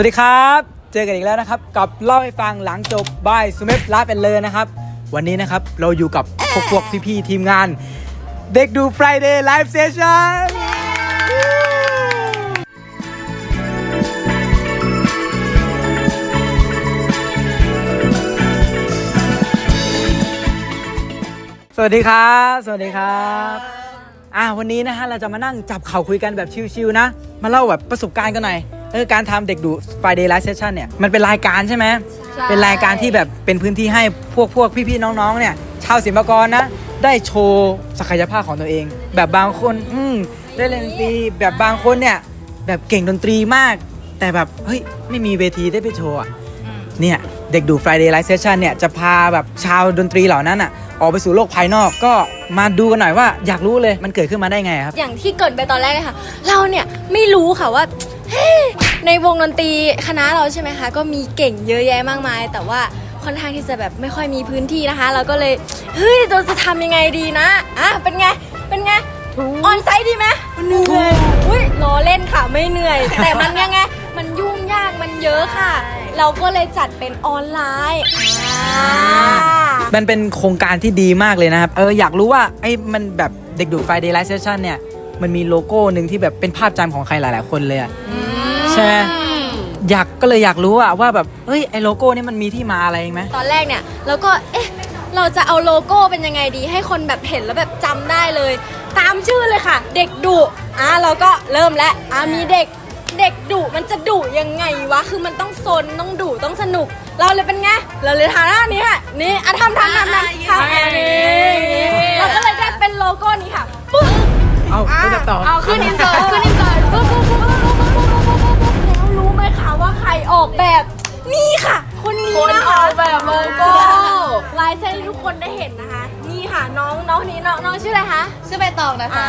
วัสดีครับ เจอกันอีกแล้วนะครับ กับเล่าให้ฟังหลังจบบายสุเมฟลาเป็นเลยนะครับ วันนี้นะครับเราอยู่กับพวกพวกพี่ๆทีมงาน เด็กดู Friday Live Session สวัสดีครับ สวัสดีครับอะวันนี้นะฮะเราจะมานั่งจับเข่าคุยกันแบบชิวๆนะ มาเล่าแบบประสบการณ์กันหน่อย เออการทำเด็กดู Friday Live Session เนี่ยมันเป็นรายการใช่ไหมใช่เป็นรายการที่แบบเป็นพื้นที่ให้พวกพวกพี่ๆน้องๆเนี่ยชาวศิลปากรนะ ได้โชว์ศักยภาพของตัวเอง แบบบางคนอืมได้เล่นดนตรีแบบบางคนเนี่ยแบบเก่งดนตรีมาก แต่แบบเฮ้ยไม่มีเวทีได้ไปโชว์อะเนี่ยเด็กดู Friday Live Session เนี่ยจะพาแบบชาวดนตรีเหล่านั้นอะออกไปสู่โลกภายนอกก็มาดูกันหน่อยว่าอยากรู้เลยมันเกิดขึ้นมาได้ไงครับ อย่างที่เกริดไปตอนแรกเลยค่ะ เราเนี่ยไม่รู้ค่ะว่าเฮ้ ในวงดนตรีคณะเราใช่ไหมคะ ก็มีเก่งเยอะแยะมากมาย แต่ว่าค่อนข้างที่จะแบบไม่ค่อยมีพื้นที่นะคะ เราก็เลยเฮ้ยเราจะทำยังไงดีนะอะเป็นไงเป็นไงออนไซต์ดีไหมเหนื่อยอุ้ยล้อเล่นค่ะไม่เหนื่อย แต่มันยังไงมันยุ่งยากมันเยอะค่ะ เราก็เลยจัดเป็นออนไลน์อ่า มันเป็นโครงการที่ดีมากเลยนะครับ เอออยากรู้ว่าไอ้มันแบบเด็กดู Friday Live Session เนี่ย มันมีโลโก้หนึ่งที่แบบเป็นภาพจำของใครหลาย ๆ คนเลยอะใช่ไหมอยากก็เลยอยากรู้อะว่าแบบเอ้ยไอ้โลโก้นี่มันมีที่มาอะไรเองไหมตอนแรกเนี่ยเราก็เอ๊ะเราจะเอาโลโก้เป็นยังไงดี ให้คนแบบเห็นแล้วแบบจำได้เลย ตามชื่อเลยค่ะ เด็กดุอะเราก็เริ่มแล้วอะมีเด็กเด็กดุมันจะดุยังไงวะคือมันต้องซนต้องดุต้องสนุก เราเลยเป็นไงเราเลยทาหน้านี้ค่ะนี่อะทำทำทำทำทำอันนี้เราก็เลยได้เป็นโลโก้นี้ค่ะปึ๊บ เอาอะคุณจะต่อเอาขึ้นอินเสิร์ตขึ้นอินเสิร์ตปุ๊บปุ๊บปุ๊บปุ๊บปุ๊บปุ๊บปุ๊บปุ๊บแล้วรู้ไหมคะว่าใครออกแบบ นี่ค่ะ คนนี้นะคะแบบโลโก้ ลายเส้นที่ทุกคนได้เห็นนะคะ นี่ค่ะน้องน้องคนนี้น้องน้องชื่ออะไรคะ ชื่อใบตองนะคะ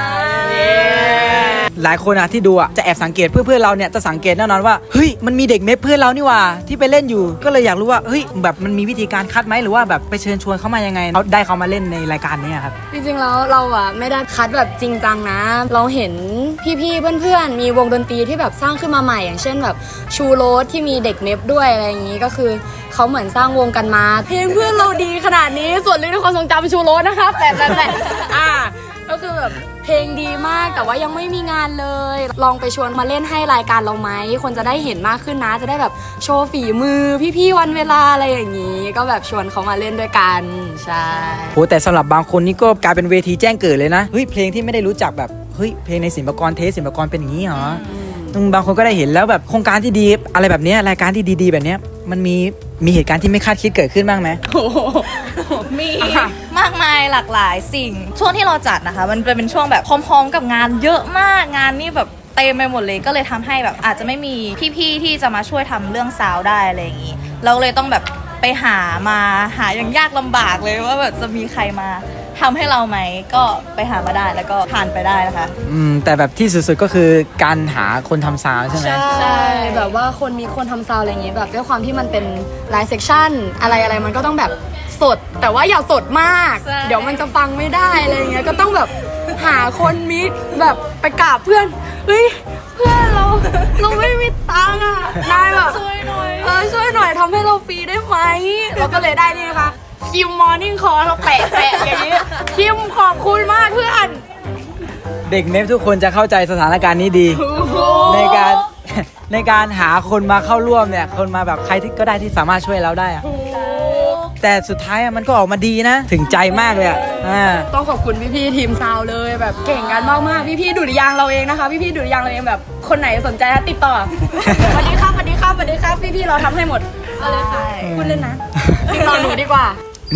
หลายคนอะที่ดูอะจะแอบสังเกตเพื่อนเพื่อนๆเราเนี่ยจะสังเกตแน่นอนว่าเฮ้ยมันมีเด็กเมฟเพื่อนเรานี่หว่าที่ไปเล่นอยู่ ก็เลยอยากรู้ว่าเฮ้ยแบบมันมีวิธีการคัดไหมหรือว่าแบบไปเชิญชวนเขามายังไงเขาได้เขามาเล่นในรายการนี้อะครับจริงๆแล้วเราอะไม่ได้คัดแบบจริงจังนะ เราเห็นพี่ๆเพื่อนๆมีวงดนตรีที่แบบสร้างขึ้นมาใหม่ อย่างเช่นแบบชูโรสที่มีเด็กเนฟด้วยอะไรอย่างนี้ก็คือเขาเหมือนสร้างวงกันมาเพลงเพื่อนเราดีขนาดนี้ส่วนลึกในความทรงจำชูโรสนะคะแต่แต่แต่อ่าก็คือแบบเพลงดีมากแต่ว่ายังไม่มีงานเลย ลองไปชวนมาเล่นให้รายการเราไหมคนจะได้เห็นมากขึ้นนะ จะได้แบบโชว์ฝีมือพี่ๆวันเวลาอะไรอย่างนี้ ก็แบบชวนเขามาเล่นด้วยกันใช่โหแต่สำหรับบางคนนี่ก็กลายเป็นเวทีแจ้งเกิดเลยนะเฮ้ยเพลงที่ไม่ได้รู้จักแบบเฮ้ยเพลงในศิลปากรเทสศิลปากรเป็นอย่างนี้เหรออืมบางคนก็ได้เห็นแล้วแบบโครงการที่ดีอะไรแบบเนี้ยรายการที่ดีๆแบบเนี้ย มันมีมีเหตุการณ์ที่ไม่คาดคิดเกิดขึ้นบ้างไหมมีมากมายหลากหลายสิ่ง ช่วงที่เราจัดนะคะ มันเป็นช่วงแบบพร้อมๆกับงานเยอะมากงานนี่แบบเต็มไปหมดเลยก็เลยทำให้แบบอาจจะไม่มีพี่ๆที่จะมาช่วยทำเรื่องซาวด์ได้อะไรอย่างนี้ เราเลยต้องแบบไปหามาหาอย่างยากลำบากเลยว่าแบบจะมีใครมา ทำให้เราไหมก็ไปหามาได้แล้วก็ผ่านไปได้นะคะ อืมแต่แบบที่สุดๆก็คือการหาคนทำซาวด์ใช่ไหม ใช่แบบว่าคนมีคนทำซาวด์อะไรอย่างงี้แบบด้วยความที่มันเป็นไลฟ์เซ c ชันอะไรอะไรมันก็ต้องแบบสด แต่ว่าอย่าสดมาก ใช่ เดี๋ยวมันจะฟังไม่ได้อะไรอย่างเงี้ยก็ต้องแบบหาคนมิตรแบบไปกราบเพื่อนเฮ้ยเพื่อนเรา เราไม่มีตังค์อะนายแบบ ช่วยหน่อย เออช่วยหน่อยทำให้เราฟรีได้ไหมเราก็เลยได้นี่นะคะ คิมมอร์นิ่งคอร์เราแปะแปะอย่างนี้ คิมขอบคุณมากเพื่อน เด็กเมฟทุกคนจะเข้าใจสถานการณ์นี้ดี ในการในการหาคนมาเข้าร่วมเนี่ย คนมาแบบใครที่ก็ได้ที่สามารถช่วยเราได้อะแต่สุดท้ายอะมันก็ออกมาดีนะ ถึงใจมากเลยอะอ่าต้องขอบคุณพี่ๆทีมซาวเลยแบบเก่งกันมากๆพี่ๆดุริยางค์เราเองนะคะ พี่ๆดุริยางค์เราเองแบบคนไหนสนใจติดต่อสวัสดีครับสวัสดีครับสวัสดีครับพี่ๆเราทำให้หมดเอาเลยค่ะพูดเล่นนะติดต่อหนูดีกว่า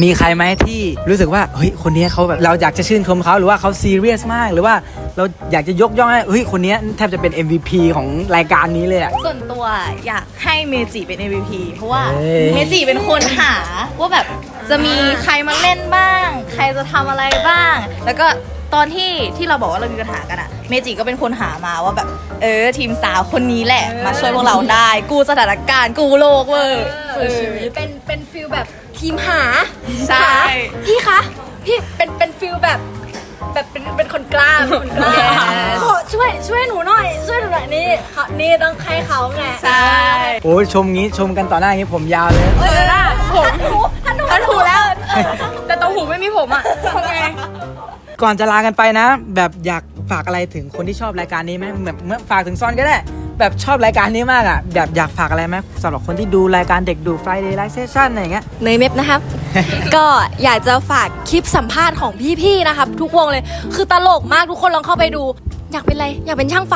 มีใครไหมที่รู้สึกว่าเฮ้ยคนเนี้ยเขาแบบเราอยากจะชื่นชมเขาหรือว่าเขาซีเรียสมาก หรือว่าเราอยากจะยกย่องให้เฮ้ยคนเนี้ยแทบจะเป็น MVP ของรายการนี้เลยอะส่วนตัวอยากให้เมจิเป็น MVP เพราะว่าเฮ้ย เมจิเป็นคนหาว่าแบบจะมีใครมาเล่นบ้าง ใครจะทำอะไรบ้าง แล้วก็ตอนที่ที่เราบอกว่าเรามีปัญหากันอะเมจิก็เป็นคนหามาว่าแบบ เออ ทีมสาวคนนี้แหละ มาช่วยพวกเราได้ กูสถานการณ์กูโลกเวอร์ เป็นเป็นฟิลแบบ ทีมหาใช่ หาพี่คะ พี่เป็นเป็นฟิลแบบ แบบเป็นเป็นคนกล้าเป็นคนกล้าขอช่วยช่วยหนูหน่อยช่วยหนูหน่อยนี่เขานี่ต้องให้เขาไงใช่ โอ้ยชมงี้ชมกันต่อหน้าอย่างงี้ผมยาวเลย เออล่ะผมหูท่านหูท่านหูแล้ว แต่ตรงหูไม่มีผมอะทำไง ก่อนจะลากันไปนะ แบบอยากฝากอะไรถึงคนที่ชอบรายการนี้ไหมแบบเมื่อฝากถึงซอนก็ได้ แบบชอบรายการนี้มากอะแบบอยากฝากอะไรไหมสำหรับคนที่ดูรายการเด็กดู Friday Live Session อะไรอย่างเงี้ย เนยเม็บนะครับ ก็อยากจะฝากคลิปสัมภาษณ์ของพี่ๆนะครับ ทุกวงเลย คือตลกมากทุกคนลองเข้าไปดู อยากเป็นอะไร อยากเป็นช่างไฟ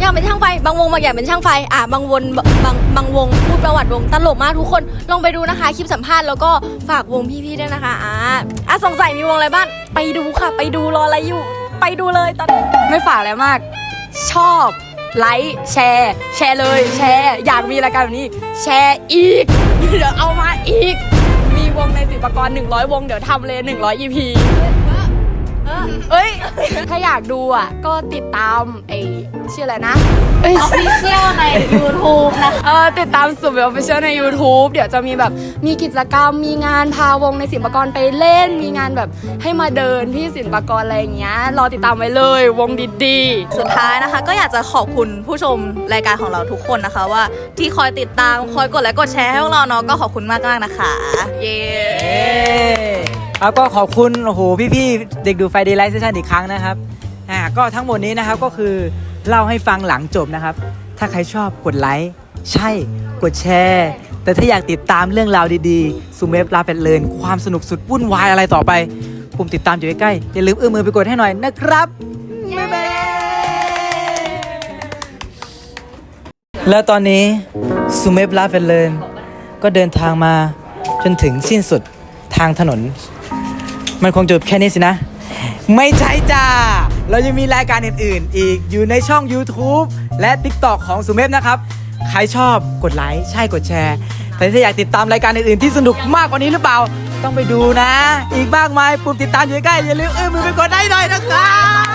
อยากเป็นช่างไฟ บางวงบอกอยากเป็นช่างไฟ อะบางวนบางบางวงพูดประวัติวงตลกมากทุกคนลองไปดูนะคะ คลิปสัมภาษณ์แล้วก็ฝากวงพี่ๆด้วยนะคะอะอะสงสัยมีวงอะไรบ้างไปดูค่ะ ไปดูรออะไรอยู่ ไปดูเลยตอนนี้ไม่ฝากอะไรมาก ชอบ ไลค์แชร์แชร์เลยแชร์อยากมีรายการแบบนี้ แชร์อีก เดี๋ยวเอามาอีก มีวงในสิบประกร100 วง เดี๋ยวทำเลย 100 EP เอ้ย ถ้าอยากดูอะ ก็ติดตามไอ้ชื่ออะไรนะเอ้ยออฟฟิเชียลใน YouTube นะคะเออติดตามสุดเวลฟิเชียลใน YouTube เดี๋ยวจะมีแบบมีกิจกรรมมีงานพาวงในศิลปากรไปเล่น มีงานแบบให้มาเดินที่ศิลปากรอะไรอย่างเงี้ยรอติดตามไว้เลยวงดีๆ สุดท้ายนะคะ ก็อยากจะขอบคุณผู้ชมรายการของเราทุกคนนะคะว่าที่คอยติดตามคอยกดไลค์กดแชร์ให้พวกเราเนาะก็ขอบคุณมากมากๆนะคะ เย้ แล้วก็ขอบคุณโอ้โหพี่ๆเด็กดู Friday Live Session อีกครั้งนะครับอ่าก็ทั้งหมดนี้นะครับก็คือเล่าให้ฟังหลังจบนะครับ ถ้าใครชอบกดไลค์ใช่กดแชร์ แต่ถ้าอยากติดตามเรื่องราวดีๆซูมเวฟลาเป็ดเลินความสนุกสุดวุ่นวายอะไรต่อไปปุ่มติดตามอยู่ใกล้ๆอย่าลืมเอื้อมมือไปกดให้หน่อยนะครับบ๊ายบายแล้วตอนนี้ซูมเวฟลาเป็ดเลินก็เดินทางมาจนถึงสิ้นสุดทางถนน มันคงจบแค่นี้สินะ ไม่ใช่จ้า เรายังมีรายการอื่นๆ อีกอยู่ในช่อง YouTube และ TikTok ของสุเมฟนะครับ ใครชอบกดไลค์ใช่กดแชร์แต่ถ้าอยากติดตามรายการอื่นๆที่สนุกมากกว่านี้หรือเปล่า ต้องไปดูนะ อีกมากมายปุ่มติดตามอยู่ใกล้อย่าลืมเอื้อมมือไปกดได้หน่อยนะครับ